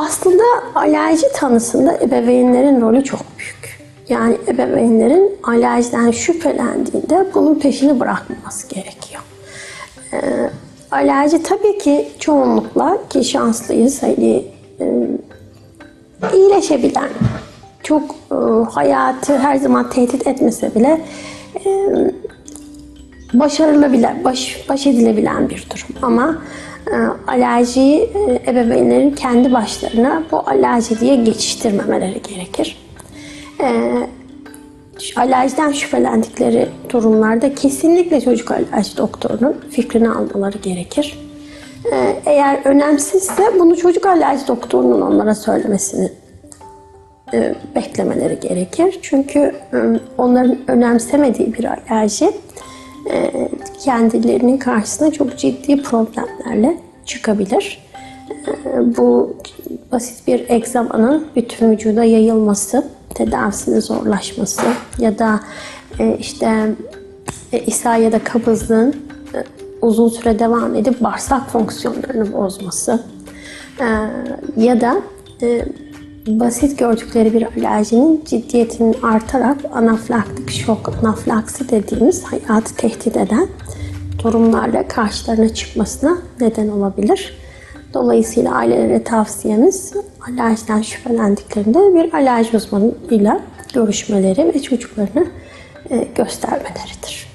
Aslında alerji tanısında ebeveynlerin rolü çok büyük. Yani ebeveynlerin alerjiden şüphelendiğinde bunun peşini bırakmaması gerekiyor. Ee, alerji tabii ki çoğunlukla ki şanslıyız hani e, iyileşebilen, çok e, hayatı her zaman tehdit etmese bile e, başarılabilen, baş, baş edilebilen bir durum. Ama alerjiyi e, ebeveynlerin kendi başlarına bu alerji diye geçiştirmemeleri gerekir. E, şu alerjiden şüphelendikleri durumlarda kesinlikle çocuk alerji doktorunun fikrini almaları gerekir. E, eğer önemsizse bunu çocuk alerji doktorunun onlara söylemesini e, beklemeleri gerekir. Çünkü onların önemsemediği bir alerji kendilerinin karşısına çok ciddi problemlerle çıkabilir. E, Bu basit bir egzamanın bütün vücuda yayılması, tedavisinin zorlaşması ya da e, işte e, ishal ya da kabızlığın e, uzun süre devam edip bağırsak fonksiyonlarını bozması ya da basit gördükleri bir alerjinin ciddiyetinin artarak anafilaktik şok, anafilaksi dediğimiz hayatı tehdit eden durumlarla karşılarına çıkmasına neden olabilir. Dolayısıyla ailelere tavsiyemiz alerjiden şüphelendiklerinde bir alerji uzmanıyla görüşmeleri ve çocuklarını e, göstermeleridir.